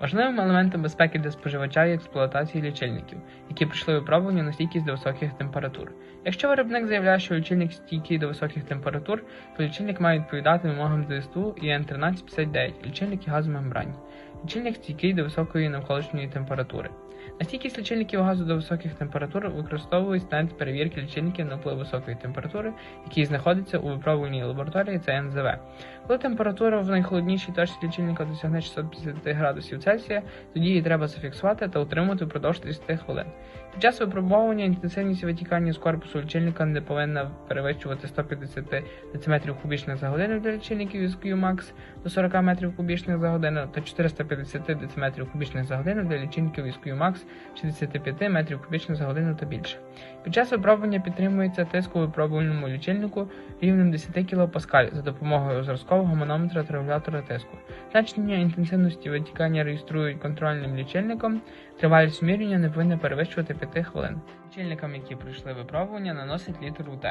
Важливим елементом безпеки для споживача є експлуатація лічильників, які пройшли випробування на стійкість до високих температур. Якщо виробник заявляє, що лічильник стійкий до високих температур, то лічильник має відповідати вимогам ДСТУ і Н1359 лічильники газомембранні. Лічильник стійкий до високої навколишньої температури. На стійкість лічильників газу до високих температур використовують стенд перевірки лічильників на вплив високої температури, який знаходиться у випробувальній лабораторії це НЗВ. Коли температура в найхолоднішій точці лічильника досягне 650 градусів Цельсія, тоді її треба зафіксувати та утримувати впродовж 30 хвилин. Під час випробовування інтенсивність витікання з корпусу лічильника не повинна перевищувати 150 дециметрів кубічних за годину для лічильників із QMAX до 40 метрів кубічних за годину та 450 дециметрів кубічних за годину для лічильників із QMAX 65 метрів кубічних за годину та більше. Під час випробування підтримується тиск у випробувальному лічильнику рівнем 10 кПа за допомогою зразкового манометра та регулятора тиску. Значення інтенсивності витікання реєструють контрольним лічильником. Тривалість змірювання не повинна перевищувати 5 хвилин. Лічильникам, які пройшли випробування, наносять літр УТ.